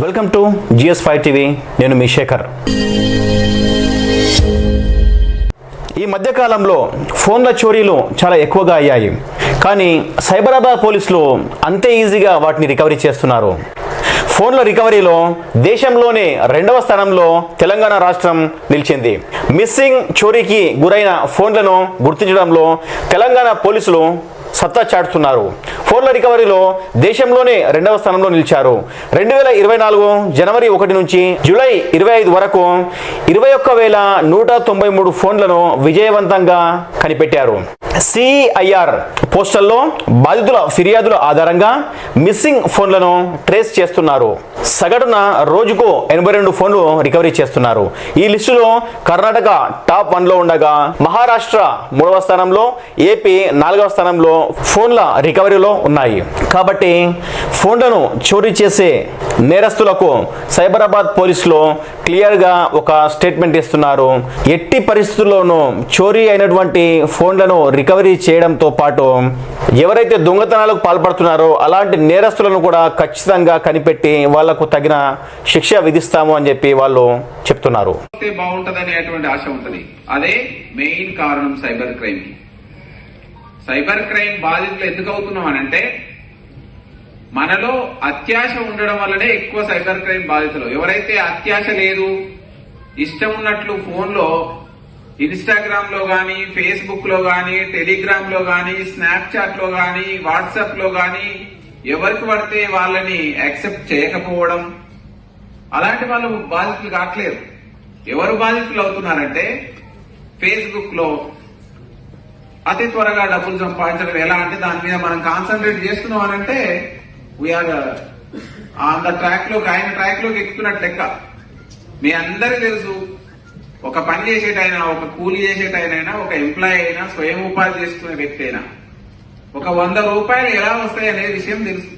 Welcome to GS five TV నేను మీ శేఖర్. ఈ మధ్యకాలంలో ఫోన్ల చోరీలు చాలా ఎక్కువగా అయ్యాయి. కానీ సైబరాబాద్ పోలీసులు అంతే ఈజీగా వాటిని రికవరీ చేస్తున్నారు. ఫోన్ల రికవరీలో దేశంలోనే రెండవ స్థానంలో తెలంగాణ రాష్ట్రం నిలిచింది. మిస్సింగ్ చోరీకి గురైన ఫోన్లను గుర్తించడంలో తెలంగాణ పోలీసులు సత్తా చాటుతున్నారు. ఫోన్ల రికవరీలో దేశంలోనే రెండవ స్థానంలో నిలిచారు. రెండు వేల ఇరవై నాలుగు జనవరి ఒకటి నుంచి జూలై ఇరవై ఐదు వరకు ఇరవై ఒక్క వేల నూట తొంభై మూడు ఫోన్లను విజయవంతంగా కనిపెట్టారు. సిఐఆర్ పోస్టల్లో బాధితుల ఫిర్యాదుల ఆధారంగా మిస్సింగ్ ఫోన్లను ట్రేస్ చేస్తున్నారు. సగటున రోజుకు ఎనభై రెండు ఫోన్లు రికవరీ చేస్తున్నారు. ఈ లిస్టులో కర్ణాటక టాప్ వన్లో ఉండగా మహారాష్ట్ర మూడవ స్థానంలో ఏపీ నాలుగవ స్థానంలో ఫోన్ల రికవరీలో ఉన్నాయి. కాబట్టి ఫోన్లను చోరీ చేసే నేరస్తులకు సైబరాబాద్ పోలీసులు క్లియర్గా ఒక స్టేట్మెంట్ ఇస్తున్నారు. ఎట్టి పరిస్థితుల్లోనూ చోరీ అయినటువంటి ఫోన్లను రికవరీ చేయడంతో పాటు ఎవరైతే దొంగతనాలకు పాల్పడుతున్నారో అలాంటి నేరస్తులను కూడా ఖచ్చితంగా కనిపెట్టి వాళ్ళ వాళ్ళకు తగిన శిక్ష విధిస్తాము అని చెప్పి వాళ్ళు చెప్తున్నారు. వస్తే ఆశ ఉంటుంది. అదే మెయిన్ కారణం సైబర్ క్రైమ్. సైబర్ క్రైమ్ బాధితులు ఎందుకు అవుతున్నాం అనంటే మనలో అత్యాశ ఉండడం వల్లనే ఎక్కువ సైబర్ క్రైమ్ బాధితులు. ఎవరైతే అత్యాశ లేదు ఇష్టం ఉన్నట్లు ఫోన్లో ఇన్స్టాగ్రామ్లో గాని ఫేస్బుక్లో గాని టెలిగ్రామ్లో గాని స్నాప్చాట్లో గాని వాట్సాప్లో గానీ ఎవరికి పడితే వాళ్ళని యాక్సెప్ట్ చేయకపోవడం అలాంటి వాళ్ళు బాధితులు కావట్లేదు ఎవరు బాధితులు అవుతున్నారంటే ఫేస్బుక్లో అతి త్వరగా డబ్బులు సంపాదించడం ఎలా అంటే దాని మీద మనం కాన్సన్ట్రేట్ చేస్తున్నాం అని అంటే వీఆర్ ఆన్ ద ట్రాక్లోకి ఆయన ట్రాక్లోకి ఎక్కుతున్నట్టు లెక్క. మీ అందరికీ తెలుసు ఒక పని చేసేటైనా ఒక కూలి చేసేటైనా ఒక ఎంప్లాయీ అయినా స్వయం ఉపాధి చేసుకునే వ్యక్తి అయినా ఒక వంద రూపాయలు ఎలా వస్తాయి అనే విషయం తెలుసు.